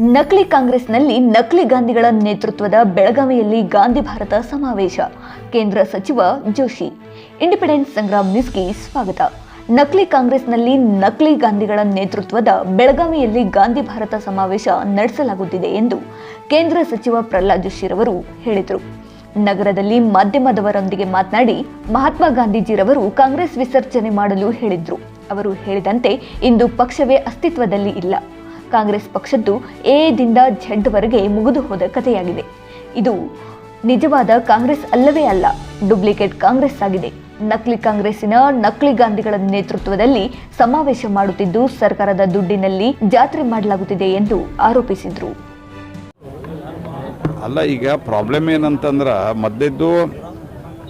ನಕಲಿ ಕಾಂಗ್ರೆಸ್ನಲ್ಲಿ ನಕಲಿ ಗಾಂಧಿಗಳ ನೇತೃತ್ವದ ಬೆಳಗಾವಿಯಲ್ಲಿ ಗಾಂಧಿ ಭಾರತ ಸಮಾವೇಶ. ಕೇಂದ್ರ ಸಚಿವ ಜೋಶಿ. ಇಂಡಿಪೆಂಡೆನ್ಸ್ ಸಂಗ್ರಾಮ್ ನ್ಯೂಸ್ಗೆ ಸ್ವಾಗತ. ನಕಲಿ ಕಾಂಗ್ರೆಸ್ನಲ್ಲಿ ನಕಲಿ ಗಾಂಧಿಗಳ ನೇತೃತ್ವದ ಬೆಳಗಾವಿಯಲ್ಲಿ ಗಾಂಧಿ ಭಾರತ ಸಮಾವೇಶ ನಡೆಸಲಾಗುತ್ತಿದೆ ಎಂದು ಕೇಂದ್ರ ಸಚಿವ ಪ್ರಹ್ಲಾದ್ ಜೋಶಿರವರು ಹೇಳಿದರು. ನಗರದಲ್ಲಿ ಮಾಧ್ಯಮದವರೊಂದಿಗೆ ಮಾತನಾಡಿ ಮಹಾತ್ಮ ಗಾಂಧೀಜಿರವರು ಕಾಂಗ್ರೆಸ್ ವಿಸರ್ಜನೆ ಮಾಡಲು ಹೇಳಿದ್ರು. ಅವರು ಹೇಳಿದಂತೆ ಇಂದು ಪಕ್ಷವೇ ಅಸ್ತಿತ್ವದಲ್ಲಿ ಇಲ್ಲ. ಕಾಂಗ್ರೆಸ್ ಪಕ್ಷದ್ದು ಎದಿಂದ ಝಡ್ವರೆಗೆ ಮುಗಿದು ಹೋದ ಕಥೆಯಾಗಿದೆ. ಇದು ನಿಜವಾದ ಕಾಂಗ್ರೆಸ್ ಅಲ್ಲವೇ ಅಲ್ಲ, ಡುಪ್ಲಿಕೇಟ್ ಕಾಂಗ್ರೆಸ್ ಆಗಿದೆ. ನಕಲಿ ಕಾಂಗ್ರೆಸ್ಸಿನ ನಕಲಿ ಗಾಂಧಿಗಳ ನೇತೃತ್ವದಲ್ಲಿ ಸಮಾವೇಶ ಮಾಡುತ್ತಿದ್ದು ಸರ್ಕಾರದ ದುಡ್ಡಿನಲ್ಲಿ ಜಾತ್ರೆ ಮಾಡಲಾಗುತ್ತಿದೆ ಎಂದು ಆರೋಪಿಸಿದರು. ಅಲ್ಲ, ಈಗ ಪ್ರಾಬ್ಲಮ್ ಏನಂತಂದ್ರೆ ಮದ್ದೆದ್ದು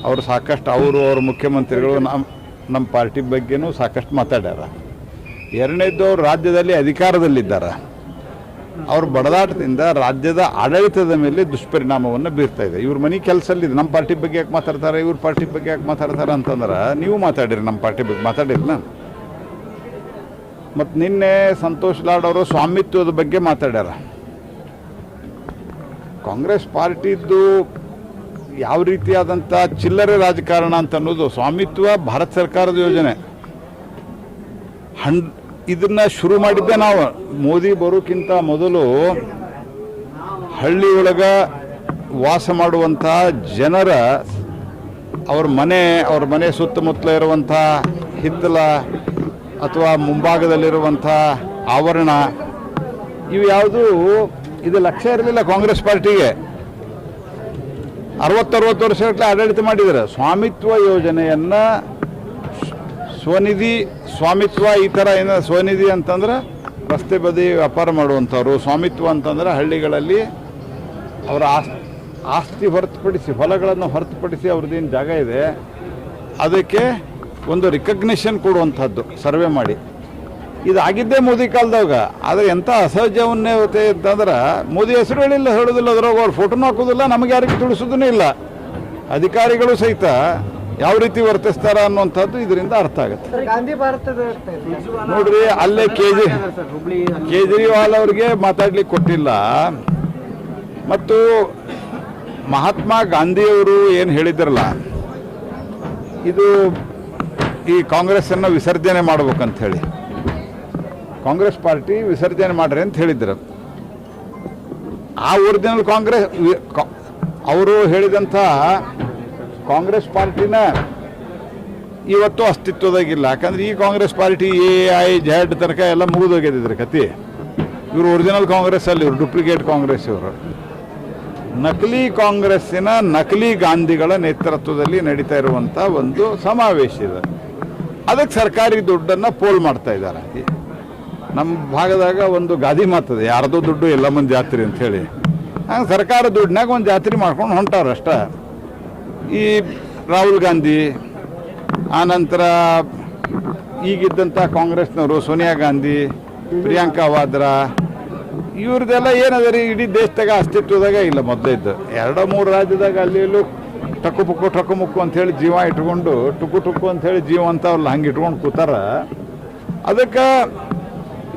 ಅವರು ಸಾಕಷ್ಟು, ಅವರು, ಅವ್ರ ಮುಖ್ಯಮಂತ್ರಿಗಳು ನಮ್ಮ ನಮ್ಮ ಪಾರ್ಟಿ ಬಗ್ಗೆನೂ ಸಾಕಷ್ಟು ಮಾತಾಡ್ಯಾರ. ಎರಡನೇದ್ದು ರಾಜ್ಯದಲ್ಲಿ ಅಧಿಕಾರದಲ್ಲಿದ್ದಾರೆ. ಅವ್ರ ಬಡದಾಟದಿಂದ ರಾಜ್ಯದ ಆಡಳಿತದ ಮೇಲೆ ದುಷ್ಪರಿಣಾಮವನ್ನು ಬೀರ್ತಾ ಇದೆ. ಇವ್ರ ಮನೆ ಕೆಲಸಲ್ಲಿದೆ. ನಮ್ಮ ಪಾರ್ಟಿ ಬಗ್ಗೆ ಯಾಕೆ ಮಾತಾಡ್ತಾರೆ? ಇವ್ರ ಪಾರ್ಟಿ ಬಗ್ಗೆ ಯಾಕೆ ಮಾತಾಡ್ತಾರೆ ಅಂತಂದ್ರೆ ನೀವು ಮಾತಾಡಿರಿ ನಮ್ಮ ಪಾರ್ಟಿ ಬಗ್ಗೆ ಮಾತಾಡಿರಲ್ಲ ಮತ್ತು ನಿನ್ನೆ ಸಂತೋಷ್ ಲಾಡ್ ಅವರು ಸ್ವಾಮಿತ್ವದ ಬಗ್ಗೆ ಮಾತಾಡ್ಯಾರ. ಕಾಂಗ್ರೆಸ್ ಪಾರ್ಟಿದ್ದು ಯಾವ ರೀತಿಯಾದಂಥ ಚಿಲ್ಲರೆ ರಾಜಕಾರಣ ಅಂತ ಅನ್ನೋದು ಸ್ವಾಮಿತ್ವ ಭಾರತ ಸರ್ಕಾರದ ಯೋಜನೆ. ಹಣ್ ಇದನ್ನ ಶುರು ಮಾಡಿದ್ದೆ ನಾವು. ಮೋದಿ ಬರೋಕ್ಕಿಂತ ಮೊದಲು ಹಳ್ಳಿಯೊಳಗ ವಾಸ ಮಾಡುವಂಥ ಜನರ ಅವ್ರ ಮನೆ ಅವ್ರ ಮನೆ ಸುತ್ತಮುತ್ತಲ ಇರುವಂಥ ಹಿತ್ತಲ ಅಥವಾ ಮುಂಭಾಗದಲ್ಲಿರುವಂಥ ಆವರಣ, ಇವು ಯಾವುದು ಇದು ಲಕ್ಷ್ಯ ಇರಲಿಲ್ಲ ಕಾಂಗ್ರೆಸ್ ಪಾರ್ಟಿಗೆ. ಅರವತ್ತರವತ್ತು ವರ್ಷಗಟ್ಟಲೆ ಆಡಳಿತ ಮಾಡಿದ್ದಾರೆ ಸ್ವಾಮಿತ್ವ ಯೋಜನೆಯನ್ನು ಸ್ವನಿಧಿ ಸ್ವಾಮಿತ್ವ ಈ ಥರ ಏನ ಸ್ವನಿಧಿ ಅಂತಂದ್ರೆ ರಸ್ತೆ ಬದಿ ವ್ಯಾಪಾರ ಮಾಡುವಂಥವ್ರು. ಸ್ವಾಮಿತ್ವ ಅಂತಂದ್ರೆ ಹಳ್ಳಿಗಳಲ್ಲಿ ಅವರ ಆಸ್, ಆಸ್ತಿ ಹೊರತುಪಡಿಸಿ, ಹೊಲಗಳನ್ನು ಹೊರತುಪಡಿಸಿ ಅವ್ರದ್ದೇನು ಜಾಗ ಇದೆ. ಅದಕ್ಕೆ ಒಂದು ರಿಕಗ್ನಿಷನ್ ಕೊಡುವಂಥದ್ದು, ಸರ್ವೆ ಮಾಡಿ. ಇದಾಗಿದ್ದೇ ಮೋದಿ ಕಾಲದಾಗ ಆದರೆ ಎಂಥ ಅಸಹಜವನ್ನೇ ಅಂತಂದ್ರೆ ಮೋದಿ ಹೆಸರು ಹೇಳಿಲ್ಲ, ಹೇಳೋದಿಲ್ಲ, ಅದ್ರಾಗ ಅವ್ರು ಫೋಟೋನು ಹಾಕೋದಿಲ್ಲ, ನಮಗೆ ಯಾರಿಗೂ ತಿಳಿಸೋದೂ ಇಲ್ಲ. ಅಧಿಕಾರಿಗಳು ಸಹಿತ ಯಾವ ರೀತಿ ವರ್ತಿಸ್ತಾರ ಅನ್ನುವಂಥದ್ದು ಇದರಿಂದ ಅರ್ಥ ಆಗುತ್ತೆ. ನೋಡ್ರಿ ಅಲ್ಲೇ ಕೆ ಜಿ ಹುಬ್ಳಿ ಕೇಜ್ರಿವಾಲ್ ಅವ್ರಿಗೆ ಮಾತಾಡ್ಲಿಕ್ಕೆ ಕೊಟ್ಟಿಲ್ಲ. ಮತ್ತು ಮಹಾತ್ಮ ಗಾಂಧಿಯವರು ಏನು ಹೇಳಿದ್ರಲ್ಲ ಇದು ಈ ಕಾಂಗ್ರೆಸ್ಸನ್ನು ವಿಸರ್ಜನೆ ಮಾಡ್ಬೇಕಂತ ಹೇಳಿ ಕಾಂಗ್ರೆಸ್ ಪಾರ್ಟಿ ವಿಸರ್ಜನೆ ಮಾಡ್ರಿ ಅಂತ ಹೇಳಿದ್ರು. ಆ ಒರಿಜಿನಲ್ ಕಾಂಗ್ರೆಸ್ ಅವರು ಹೇಳಿದಂಥ ಕಾಂಗ್ರೆಸ್ ಪಾರ್ಟಿನ ಇವತ್ತು ಅಸ್ತಿತ್ವದಾಗಿಲ್ಲ. ಯಾಕಂದ್ರೆ ಈ Congress party A, I Z ತನಕ ಎಲ್ಲ ಮುಗಿದೋಗಿದ್ರಿ ಕತಿ ಇವರು ಒರಿಜಿನಲ್ ಕಾಂಗ್ರೆಸ್ ಅಲ್ಲಿ, ಇವರು ಡೂಪ್ಲಿಕೇಟ್ ಕಾಂಗ್ರೆಸ್ ಇವರು. ನಕಲಿ ಕಾಂಗ್ರೆಸ್ಸಿನ ನಕಲಿ ಗಾಂಧಿಗಳ ನೇತೃತ್ವದಲ್ಲಿ ನಡೀತಾ ಇರುವಂಥ ಒಂದು ಸಮಾವೇಶ ಇದೆ. ಅದಕ್ಕೆ ಸರ್ಕಾರಿ ದುಡ್ಡನ್ನು ಪೋಲ್ ಮಾಡ್ತಾ ಇದ್ದಾರೆ. ನಮ್ಮ ಭಾಗದಾಗ ಒಂದು ಗಾದಿ ಮಾತದೆ ಯಾರ್ದೋ ದುಡ್ಡು ಎಲ್ಲ ಮಂದಿ ಜಾತ್ರೆ ಅಂತ ಹೇಳಿ. ಹಂಗೆ ಸರ್ಕಾರ ದುಡ್ಡಿನಾಗ ಒಂದು ಜಾತ್ರೆ ಮಾಡ್ಕೊಂಡು ಹೊಂಟಾರ ಅಷ್ಟ. ಈ ರಾಹುಲ್ ಗಾಂಧಿ ಆನಂತರ ಈಗಿದ್ದಂಥ ಕಾಂಗ್ರೆಸ್ನವರು ಸೋನಿಯಾ ಗಾಂಧಿ, ಪ್ರಿಯಾಂಕಾ ವಾದ್ರಾ, ಇವ್ರದ್ದೆಲ್ಲ ಏನದ ರೀ, ಇಡೀ ದೇಶದಾಗ ಅಸ್ತಿತ್ವದಾಗ ಇಲ್ಲ ಮೊದಲಿದ್ದು. ಎರಡು ಮೂರು ರಾಜ್ಯದಾಗ ಅಲ್ಲಿ ಇಲ್ಲೂ ಟಕ್ಕು ಪುಕ್ಕು, ಟಕ್ಕು ಮುಕ್ಕು ಅಂಥೇಳಿ ಜೀವ ಇಟ್ಕೊಂಡು ಟುಕು ಟುಕು ಅಂಥೇಳಿ ಜೀವ ಅಂತವಲ್ಲ ಹಂಗೆ ಇಟ್ಕೊಂಡು ಕೂತಾರ. ಅದಕ್ಕೆ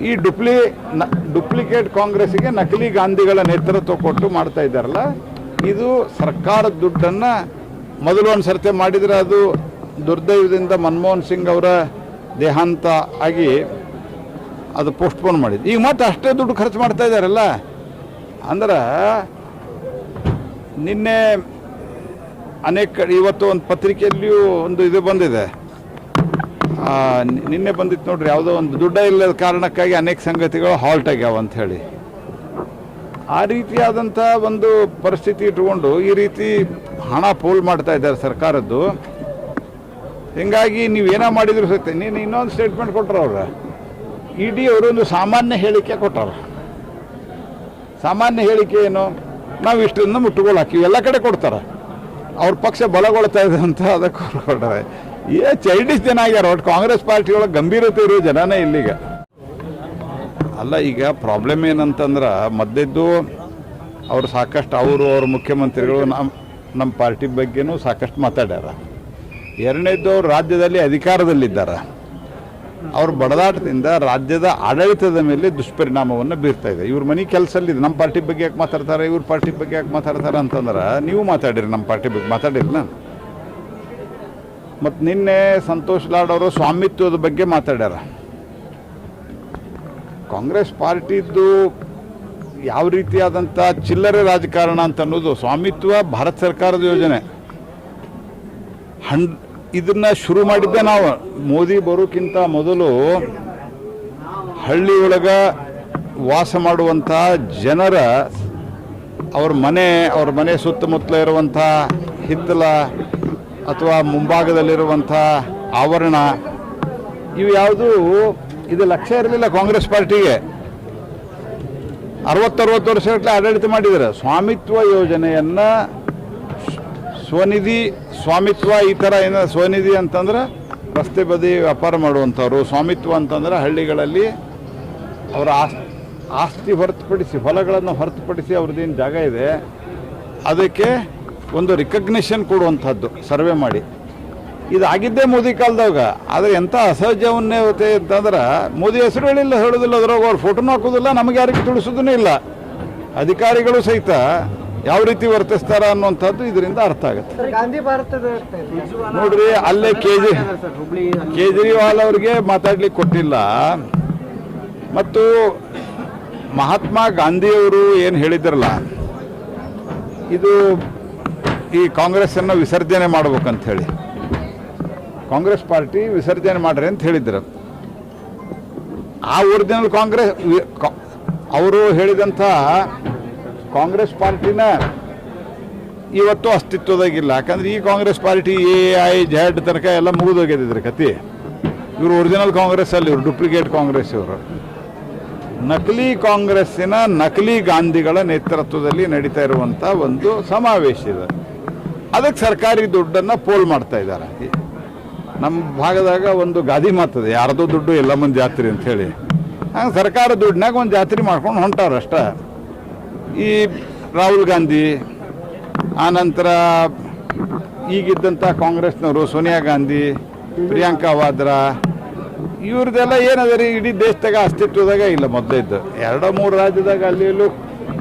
ಈ ಡುಪ್ಲಿ ನ, ಡುಪ್ಲಿಕೇಟ್ ಕಾಂಗ್ರೆಸ್ಸಿಗೆ ನಕಲಿ ಗಾಂಧಿಗಳ ನೇತೃತ್ವ ಕೊಟ್ಟು ಮಾಡ್ತಾ ಇದ್ದಾರಲ್ಲ, ಇದು ಸರ್ಕಾರದ ದುಡ್ಡನ್ನು ಮೊದಲು ಒಂದು ಸರ್ತೆ ಮಾಡಿದರೆ ಅದು ದುರ್ದೈವದಿಂದ ಮನಮೋಹನ್ ಸಿಂಗ್ ಅವರ ದೇಹಾಂತ ಆಗಿ ಅದು ಪೋಸ್ಟ್ಪೋನ್ ಮಾಡಿದ್ದು. ಈಗ ಮತ್ತೆ ಅಷ್ಟೇ ದುಡ್ಡು ಖರ್ಚು ಮಾಡ್ತಾ ಇದ್ದಾರಲ್ಲ ಅಂದ್ರೆ ನಿನ್ನೆ ಅನೇಕ ಇವತ್ತು ಒಂದು ಪತ್ರಿಕೆಯಲ್ಲಿಯೂ ಒಂದು ಇದು ಬಂದಿದೆ. ನಿನ್ನೆ ಬಂದಿತ್ತು ನೋಡ್ರಿ, ಯಾವುದೋ ಒಂದು ದುಡ್ಡ ಇಲ್ಲದ ಕಾರಣಕ್ಕಾಗಿ ಅನೇಕ ಸಂಗತಿಗಳು ಹಾಲ್ಟ್ ಆಗ್ಯಾವ ಅಂತ ಹೇಳಿ. ಆ ರೀತಿಯಾದಂಥ ಒಂದು ಪರಿಸ್ಥಿತಿ ಇಟ್ಕೊಂಡು ಈ ರೀತಿ ಹಣ ಪೋಲ್ ಮಾಡ್ತಾ ಇದ್ದಾರೆ ಸರ್ಕಾರದ್ದು. ಹೀಗಾಗಿ ನೀವು ಏನೋ ಮಾಡಿದ್ರು ಸಹಿತ ನೀನು ಇನ್ನೊಂದು ಸ್ಟೇಟ್ಮೆಂಟ್ ಕೊಟ್ಟರು ಅವ್ರು. ಇ ಡಿ ಅವರು ಒಂದು ಸಾಮಾನ್ಯ ಹೇಳಿಕೆ ಕೊಟ್ಟರು ಸಾಮಾನ್ಯ ಹೇಳಿಕೆ ಏನು? ನಾವು ಇಷ್ಟರಿಂದ ಮುಟ್ಟುಗೋಲು ಹಾಕಿವಿ ಎಲ್ಲ ಕಡೆ ಕೊಡ್ತಾರೆ. ಅವ್ರ ಪಕ್ಷ ಬಲಗೊಳ್ತಾ ಇದೆ ಅಂತ ಅದಕ್ಕೆ ಕೊಡ್ತಾರೆ. ಏ ಚೈಲ್ಡಿಶ್ ಜನ ಆಗ್ಯಾರ ಒಟ್ಟು ಕಾಂಗ್ರೆಸ್ ಪಾರ್ಟಿ ಒಳಗೆ ಗಂಭೀರತೆ ಇರೋ ಜನನೇ ಇಲ್ಲಿಗ. ಅಲ್ಲ, ಈಗ ಪ್ರಾಬ್ಲಮ್ ಏನಂತಂದ್ರೆ ಮದ್ದೆದ್ದು ಅವರು ಸಾಕಷ್ಟು, ಅವರು, ಅವ್ರ ಮುಖ್ಯಮಂತ್ರಿಗಳು ನಮ್ಮ ನಮ್ಮ ಪಾರ್ಟಿ ಬಗ್ಗೆನೂ ಸಾಕಷ್ಟು ಮಾತಾಡ್ಯಾರ. ಎರಡನೇದ್ದು ಅವ್ರು ರಾಜ್ಯದಲ್ಲಿ ಅಧಿಕಾರದಲ್ಲಿದ್ದಾರೆ. ಅವ್ರ ಬಡದಾಟದಿಂದ ರಾಜ್ಯದ ಆಡಳಿತದ ಮೇಲೆ ದುಷ್ಪರಿಣಾಮವನ್ನು ಬೀರ್ತಾ ಇದೆ. ಇವ್ರ ಮನೆ ಕೆಲಸಲ್ಲಿ ನಮ್ಮ ಪಾರ್ಟಿ ಬಗ್ಗೆ ಯಾಕೆ ಮಾತಾಡ್ತಾರೆ, ಇವ್ರ ಪಾರ್ಟಿ ಬಗ್ಗೆ ಯಾಕೆ ಮಾತಾಡ್ತಾರೆ ಅಂತಂದ್ರೆ ನೀವು ಮಾತಾಡಿರಿ ನಮ್ಮ ಪಾರ್ಟಿ ಬಗ್ಗೆ ಮಾತಾಡಿರಲ್ಲ ಮತ್ತು ನಿನ್ನೆ ಸಂತೋಷ್ ಲಾಡ್ ಅವರು ಸ್ವಾಮಿತ್ವದ ಬಗ್ಗೆ ಮಾತಾಡ್ಯಾರ. ಕಾಂಗ್ರೆಸ್ ಪಾರ್ಟಿದ್ದು ಯಾವ ರೀತಿಯಾದಂಥ ಚಿಲ್ಲರೆ ರಾಜಕಾರಣ ಅಂತ ಅನ್ನೋದು ಸ್ವಾಮಿತ್ವ ಭಾರತ ಸರ್ಕಾರದ ಯೋಜನೆ. ಹಂಡ್ ಇದನ್ನ ಶುರು ಮಾಡಿದ್ದೆ ನಾವು. ಮೋದಿ ಬರೋಕ್ಕಿಂತ ಮೊದಲು ಹಳ್ಳಿ ಒಳಗ ವಾಸ ಮಾಡುವಂಥ ಜನರ ಅವ್ರ ಮನೆ ಅವ್ರ ಮನೆ ಸುತ್ತಮುತ್ತಲ ಇರುವಂಥ ಹಿತ್ತಲ ಅಥವಾ ಮುಂಭಾಗದಲ್ಲಿರುವಂಥ ಆವರಣ, ಇವು ಯಾವುದು ಇದು ಲಕ್ಷ್ಯ ಇರಲಿಲ್ಲ ಕಾಂಗ್ರೆಸ್ ಪಾರ್ಟಿಗೆ. ಅರವತ್ತರವತ್ತು ವರ್ಷಗಟ್ಟಲೆ ಆಡಳಿತ ಮಾಡಿದ್ದಾರೆ ಸ್ವಾಮಿತ್ವ ಯೋಜನೆಯನ್ನು ಸ್ವನಿಧಿ, ಸ್ವಾಮಿತ್ವ ಈ ಥರ ಏನ ಸ್ವನಿಧಿ ಅಂತಂದ್ರೆ ರಸ್ತೆ ಬದಿ ವ್ಯಾಪಾರ ಮಾಡುವಂಥವ್ರು. ಸ್ವಾಮಿತ್ವ ಅಂತಂದ್ರೆ ಹಳ್ಳಿಗಳಲ್ಲಿ ಅವರ ಆಸ್, ಆಸ್ತಿ ಹೊರತುಪಡಿಸಿ, ಹೊಲಗಳನ್ನು ಹೊರತುಪಡಿಸಿ ಅವ್ರದ್ದೇನು ಜಾಗ ಇದೆ. ಅದಕ್ಕೆ ಒಂದು ರಿಕಗ್ನಿಷನ್ ಕೊಡುವಂಥದ್ದು ಸರ್ವೆ ಮಾಡಿ. ಇದಾಗಿದ್ದೇ ಮೋದಿ ಕಾಲದಾಗ ಆದರೆ ಎಂಥ ಅಸಹಜವನ್ನೇವತೆ ಅಂತಂದ್ರೆ ಮೋದಿ ಹೆಸರು ಹೇಳಿಲ್ಲ ಹೇಳೋದಿಲ್ಲ ಅದ್ರಾಗ ಅವ್ರು ಫೋಟೋನು ಹಾಕೋದಿಲ್ಲ ನಮಗೆ ಯಾರಿಗೆ ತಿಳಿಸೋದೂ ಇಲ್ಲ. ಅಧಿಕಾರಿಗಳು ಸಹಿತ ಯಾವ ರೀತಿ ವರ್ತಿಸ್ತಾರ ಅನ್ನುವಂಥದ್ದು ಇದರಿಂದ ಅರ್ಥ ಆಗುತ್ತೆ. ನೋಡ್ರಿ ಅಲ್ಲೇ ಕೇಜ್ರಿ ಕೇಜ್ರಿವಾಲ್ ಅವ್ರಿಗೆ ಮಾತಾಡ್ಲಿಕ್ಕೆ ಕೊಟ್ಟಿಲ್ಲ. ಮತ್ತು ಮಹಾತ್ಮ ಗಾಂಧಿಯವರು ಏನು ಹೇಳಿದ್ರಲ್ಲ ಇದು ಈ ಕಾಂಗ್ರೆಸ್ಸನ್ನು ವಿಸರ್ಜನೆ ಮಾಡ್ಬೇಕಂತ ಹೇಳಿ. ಕಾಂಗ್ರೆಸ್ ಪಾರ್ಟಿ ವಿಸರ್ಜನೆ ಮಾಡ್ರಿ ಅಂತ ಹೇಳಿದ್ರು. ಆ ಒರಿಜಿನಲ್ ಕಾಂಗ್ರೆಸ್ ಅವರು ಹೇಳಿದಂಥ ಕಾಂಗ್ರೆಸ್ ಪಾರ್ಟಿನ ಇವತ್ತು ಅಸ್ತಿತ್ವದಾಗಿಲ್ಲ. ಯಾಕಂದ್ರೆ ಈ Congress party A, I Z ತನಕ ಎಲ್ಲ ಮುಗಿದೋಗಿದ್ರ ಕತಿ ಇವರು ಒರಿಜಿನಲ್ ಕಾಂಗ್ರೆಸ್ ಅಲ್ಲಿ ಇವರು ಡೂಪ್ಲಿಕೇಟ್ ಕಾಂಗ್ರೆಸ್ ಇವರು. ನಕಲಿ ಕಾಂಗ್ರೆಸ್ಸಿನ ನಕಲಿ ಗಾಂಧಿಗಳ ನೇತೃತ್ವದಲ್ಲಿ ನಡೀತಾ ಇರುವಂಥ ಒಂದು ಸಮಾವೇಶ ಇದೆ. ಅದಕ್ಕೆ ಸರ್ಕಾರಿ ದುಡ್ಡನ್ನು ಪೋಲ್ ಮಾಡ್ತಾ ಇದ್ದಾರೆ. ನಮ್ಮ ಭಾಗದಾಗ ಒಂದು ಗಾದಿ ಮಾತದೆ ಯಾರ್ದೋ ದುಡ್ಡು ಎಲ್ಲ ಮಂದಿ ಜಾತ್ರೆ ಅಂತ ಹೇಳಿ. ಹಂಗೆ ಸರ್ಕಾರ ದುಡ್ಡಿನಾಗ ಒಂದು ಜಾತ್ರೆ ಮಾಡ್ಕೊಂಡು ಹೊಂಟಾರ ಅಷ್ಟ. ಈ ರಾಹುಲ್ ಗಾಂಧಿ ಆನಂತರ ಈಗಿದ್ದಂಥ ಕಾಂಗ್ರೆಸ್ನವರು ಸೋನಿಯಾ ಗಾಂಧಿ, ಪ್ರಿಯಾಂಕಾ ವಾದ್ರಾ ಇವ್ರದ್ದೆಲ್ಲ ಏನದ ರೀ, ಇಡೀ ದೇಶದಾಗ ಅಸ್ತಿತ್ವದಾಗ ಇಲ್ಲ ಮೊದಲಿದ್ದು. ಎರಡೋ ಮೂರು ರಾಜ್ಯದಾಗ ಅಲ್ಲಿ ಇಲ್ಲೂ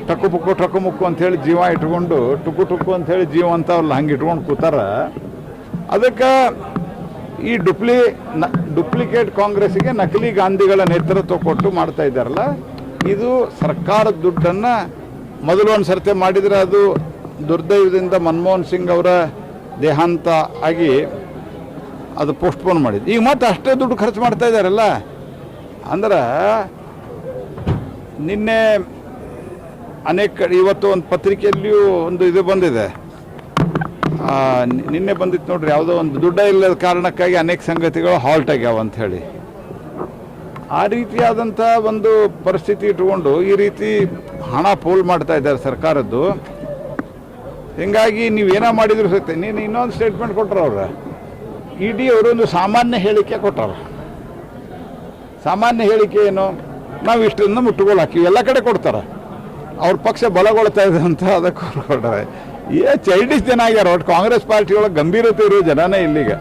ಟಕ್ಕು ಪುಕ್ಕು, ಟಕ್ಕು ಮುಕ್ಕು ಅಂತೇಳಿ ಜೀವ ಇಟ್ಕೊಂಡು ಟುಕು ಟುಕ್ಕು ಅಂತೇಳಿ ಜೀವ ಅಂತವಲ್ಲ ಹಂಗೆ ಇಟ್ಕೊಂಡು ಕೂತಾರ. ಅದಕ್ಕೆ ಈ ಡುಪ್ಲಿ ಡುಪ್ಲಿಕೇಟ್ ಕಾಂಗ್ರೆಸ್ಸಿಗೆ ನಕಲಿ ಗಾಂಧಿಗಳ ನೇತೃತ್ವ ಕೊಟ್ಟು ಮಾಡ್ತಾ ಇದ್ದಾರಲ್ಲ, ಇದು ಸರ್ಕಾರದ ದುಡ್ಡನ್ನು ಮೊದಲು ಒಂದು ಸರ್ತಿ ಮಾಡಿದರೆ ಅದು ದುರ್ದೈವದಿಂದ ಮನಮೋಹನ್ ಸಿಂಗ್ ಅವರ ದೇಹಾಂತ ಆಗಿ ಅದು ಪೋಸ್ಟ್ಪೋನ್ ಮಾಡಿದ್ದು. ಈಗ ಮತ್ತೆ ಅಷ್ಟೇ ದುಡ್ಡು ಖರ್ಚು ಮಾಡ್ತಾ ಇದ್ದಾರಲ್ಲ, ಅಂದ್ರೆ ನಿನ್ನೆ ಅನೇಕ, ಇವತ್ತು ಒಂದು ಪತ್ರಿಕೆಯಲ್ಲಿಯೂ ಒಂದು ಇದು ಬಂದಿದೆ. ನಿನ್ನೆ ಬಂದಿತ್ತು ನೋಡ್ರಿ, ಯಾವುದೋ ಒಂದು ದುಡ್ಡ ಇಲ್ಲದ ಕಾರಣಕ್ಕಾಗಿ ಅನೇಕ ಸಂಗತಿಗಳು ಹಾಲ್ಟ್ ಆಗ್ಯಾವ ಅಂತ ಹೇಳಿ. ಆ ರೀತಿಯಾದಂಥ ಒಂದು ಪರಿಸ್ಥಿತಿ ಇಟ್ಕೊಂಡು ಈ ರೀತಿ ಹಣ ಪೋಲ್ ಮಾಡ್ತಾ ಇದ್ದಾರೆ ಸರ್ಕಾರದ್ದು. ನೀವು ನೀವೇನೋ ಮಾಡಿದ್ರು ಸತ್ಯ, ನೀನು ಇನ್ನೊಂದು ಸ್ಟೇಟ್ಮೆಂಟ್ ಕೊಟ್ಟರು ಅವ್ರ. ಇ ಡಿ ಅವರೊಂದು ಸಾಮಾನ್ಯ ಹೇಳಿಕೆ ಕೊಟ್ಟರು ಸಾಮಾನ್ಯ ಹೇಳಿಕೆ ಏನು? ನಾವು ಇಷ್ಟರಿಂದ ಮುಟ್ಟುಗೋಲು ಹಾಕಿವಿ, ಎಲ್ಲ ಕಡೆ ಕೊಡ್ತಾರೆ. ಅವ್ರ ಪಕ್ಷ ಬಲಗೊಳ್ತಾ ಇದೆ ಅಂತ ಅದಕ್ಕೆ ಕೊಟ್ಟಾರೆ ಏ ಚೈಲ್ಡಿಶ್ ಜನ ಆಗ್ಯಾರ ಒಟ್ಟು ಕಾಂಗ್ರೆಸ್ ಪಾರ್ಟಿ ಒಳಗೆ ಗಂಭೀರತೆ ಇರೋ ಜನನೇ ಇಲ್ಲಿಗ.